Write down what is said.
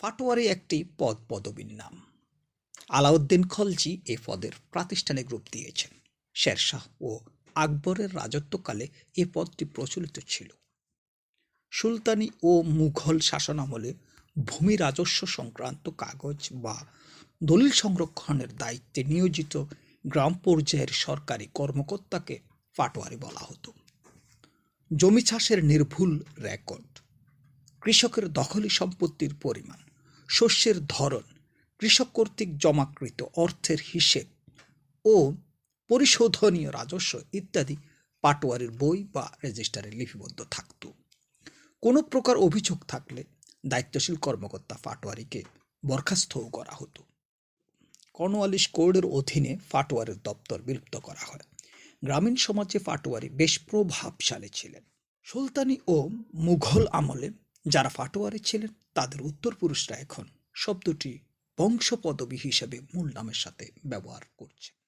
ফাটোয়ারি একটি পদ পদবীর নাম। আলাউদ্দিন খলজি এ পদের প্রাতিষ্ঠানিক রূপ দিয়েছেন। শেরশাহ ও আকবরের রাজত্বকালে এ পদটি প্রচলিত ছিল। সুলতানি ও মুঘল শাসনামলে ভূমি রাজস্ব সংক্রান্ত কাগজ বা দলিল সংরক্ষণের দায়িত্বে নিয়োজিত গ্রাম পর্যায়ের সরকারি কর্মকর্তাকে পাটোয়ারি বলা হতো। জমি চাষের নির্ভুল রেকর্ড, কৃষকের দখলি সম্পত্তির পরিমাণ শস্যের ধরন, কৃষক কর্তৃক জমাকৃত অর্থের হিসেব ও পরিশোধনীয় রাজস্ব ইত্যাদি পাটোয়ারির বই বা রেজিস্টারে লিপিবদ্ধ থাকত। কোনো প্রকার অভিযোগ থাকলে দায়িত্বশীল কর্মকর্তা পাটোয়ারিকে বরখাস্তও করা হতো। কর্নওয়ালিশ কোডের অধীনে ফাটোয়ারের দপ্তর বিলুপ্ত করা হয়। গ্রামীণ সমাজে ফাটোয়ারি বেশ প্রভাবশালী ছিলেন। সুলতানি ও মুঘল আমলে যারা ফাটোয়ারে ছিলেন তাদের উত্তরপুরুষরা এখন শব্দটি বংশপদবী হিসেবে মূল নামের সাথে ব্যবহার করছে।